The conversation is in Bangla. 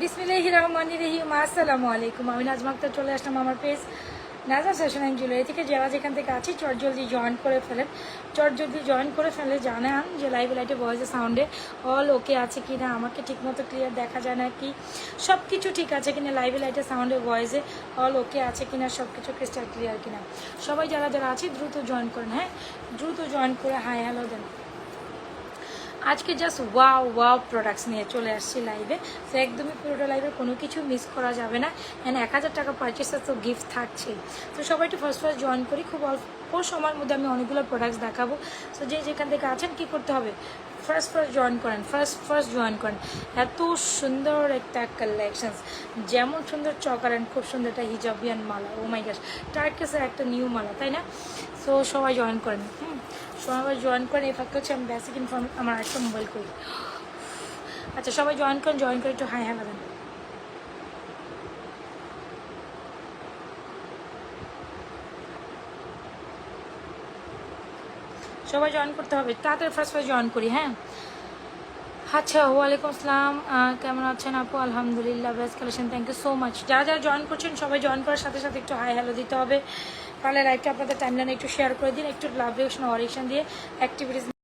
বিসমিল্লাহি রহমানি রহিম আসসালামু আলাইকুম আমি নাজমা আক্তার চলে আসলাম আমার পেজ নাজা সেশন অ্যান্ড জুয়েলারি থেকে। যারা যেখান থেকে আছি, চট জলদি জয়েন করে ফেলেন। চট জলদি জয়েন করে ফেলে জানান যে লাইভ লাইটে ভয়েসে সাউন্ডে অল ওকে আছে কি না আমাকে ঠিকমতো ক্লিয়ার দেখা যায় না কি সব কিছু ঠিক আছে কিনা লাইভে লাইটে সাউন্ডে ভয়েসে অল ওকে আছে কিনা সব কিছু ক্রিস্টাল ক্লিয়ার কিনা। সবাই যারা যারা আছে, দ্রুত জয়েন করেন হ্যাঁ? দ্রুত জয়েন করে হাই হ্যালো দেন। আজকে জাস্ট ওয়াও ওয়াও প্রোডাক্টস নিয়ে চলে আসছি লাইভে তো একদমই পুরোটা লাইভে কোনো কিছু মিস করা যাবে না। অ্যান্ড এক হাজার টাকা পারচেসে তো গিফট থাকছেই। তো সবাই একটু ফার্স্ট ফার্স্ট জয়েন করি। খুব অল্প সময়ের মধ্যে আমি অনেকগুলো প্রোডাক্টস দেখাবো। তো যে যেখান থেকে আছেন, কি করতে হবে? ফার্স্ট ফার্স্ট জয়েন করেন ফার্স্ট ফার্স্ট জয়েন করেন। এত সুন্দর একটা কালেকশনস যেমন সুন্দর চকারেন খুব সুন্দর একটা হিজাবিয়ান মালা ও মাই গাছ টার্কেসের একটা নিউ মালা তাই না? সো সবাই জয়েন করেন। হুম। সবাই জয়েন করেন, এই ফাঁকে হচ্ছে আমি বেসিক ইনফর্ম আমার একটা মোবাইল করি। আচ্ছা সবাই জয়েন করেন জয়েন করে একটু হাই হ্যাঁ সবাই জয়েন করতে হবে, তাড়াতাড়ি ফার্স্ট জয়েন করি হ্যাঁ? আচ্ছা ওয়ালাইকুম আসসালাম কেমন আছেন আপু? আলহামদুলিল্লাহ best collection thank you so much যারা যারা জয়েন করছেন, সবাই জয়েন করার সাথে সাথে একটু হাই হ্যালো দিতে হবে। পারলে লাইভটা আপনাদের টাইমলাইনে একটু শেয়ার করে দিন একটু লাভ রিয়েকশন অরিয়েকশন দিয়ে অ্যাক্টিভিটিস